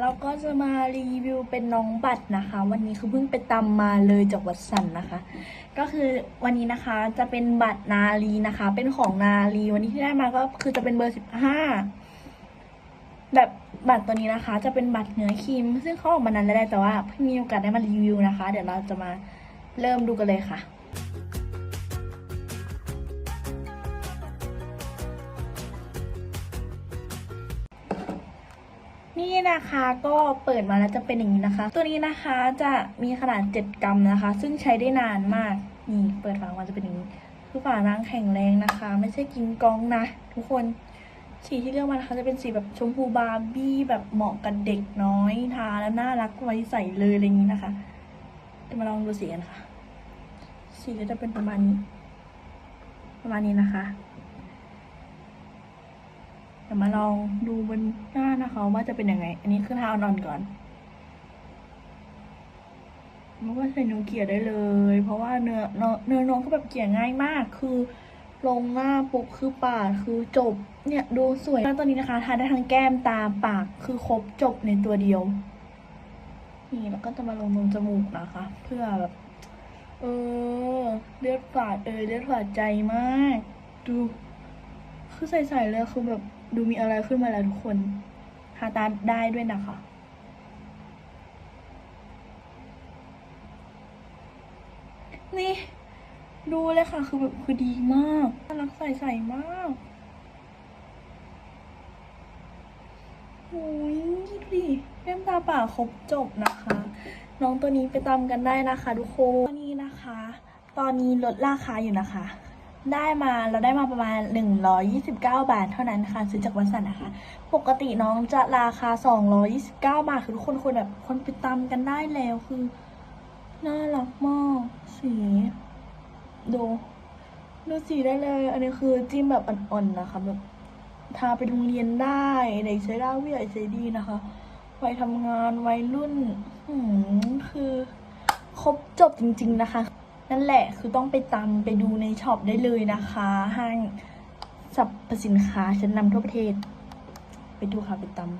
เราก็จะมารีวิวเป็นน้องบัตรนะคะ วันนี้คือเพิ่งไปตำมาเลยจากวัดสันนะคะ ก็คือวันนี้นะคะจะเป็นบัตรนาลีนะคะ เป็นของนาลีวันนี้ที่ได้มาก็คือจะเป็นเบอร์สิบห้าแบบบัตรตัวนี้นะคะ จะเป็นบัตรเนื้อครีม ซึ่งเขาออกมานานแล้วแต่ว่าเพิ่งมีโอกาสได้มารีวิวนะคะ เดี๋ยวเราจะมาเริ่มดูกันเลยค่ะ นี่นะคะก็เปิดมาแล้วจะเป็นอย่างนี้นะคะ ตัวนี้นะคะจะมีขนาด 7 กรัมนะคะ ซึ่งใช้ได้นานมากนี่เปิดฝาออกมาจะเป็นอย่างนี้คือฝานางแข็งแรงนะคะ ไม่ใช่กินกองนะ ทุกคนสีที่เลือกมานะคะจะเป็นสีแบบชมพูบาร์บี้แบบเหมาะกับเด็กน้อยทาแล้วน่ารักไว้ใส่เลยอะไรอย่างนี้นะคะจะมาลองดูสีกันค่ะ สีก็จะเป็นประมาณนี้ ประมาณนี้นะคะ ดี๋ยวมาลองดูบนหน้านะคะว่าจะเป็นยังไง อันนี้คือทาออนๆก่อนมันก็ใส่นิ้วเกลี่ยได้เลย เพราะว่าเนื้อเนื้อน้องก็แบบเกลี่ยง่ายมาก คือลงหน้าปุ๊บคือปาดคือจบ เนี่ยดูสวยแล้วตัวนี้นะคะทาได้ทั้งแก้มตาปากคือครบจบในตัวเดียว นี่แล้วก็จะมาลงตรงจมูกนะคะ เพื่อแบบ เออเลือดฝาดเออเลือดฝาดใจมาก ดู คือใส่ๆเลยคือแบบดูมีอะไรขึ้นมาแล้วทุกคนทาตาได้ด้วยนะคะนี่ ดูเลยค่ะ คือแบบคือดีมากน่ารักใส่ๆมากโอ้ยดูดิแก้มตาป่าครบจบนะคะ น้องตัวนี้ไปตามกันได้นะคะ ทุกคน ตอนนี้นะคะ ตอนนี้ลดราคาอยู่นะคะ ได้มาเราได้มาประมาณ 129 บาทเท่านั้นค่ะซื้อจากวัสันนะคะ ปกติน้องจะราคา 229 บาท คือทุกคนควรแบบคนไปตามกันได้แล้วคือ น่ารักมากสีดูดูสีได้เลย อันนี้คือจิ้มแบบอ่อนๆนะคะแบบทาไปโรงเรียนได้เด็กใช้ได้ผู้ใหญ่ใช้ดีนะคะวัยทำงานวัยรุ่นหืมคือครบจบจริง ๆ นะคะ นั่นแหละคือต้องไปตามไปดูในช็อปได้เลยนะคะ ห้างสรรพสินค้าชั้นนำทั่วประเทศ ไปดูค่ะไปตาม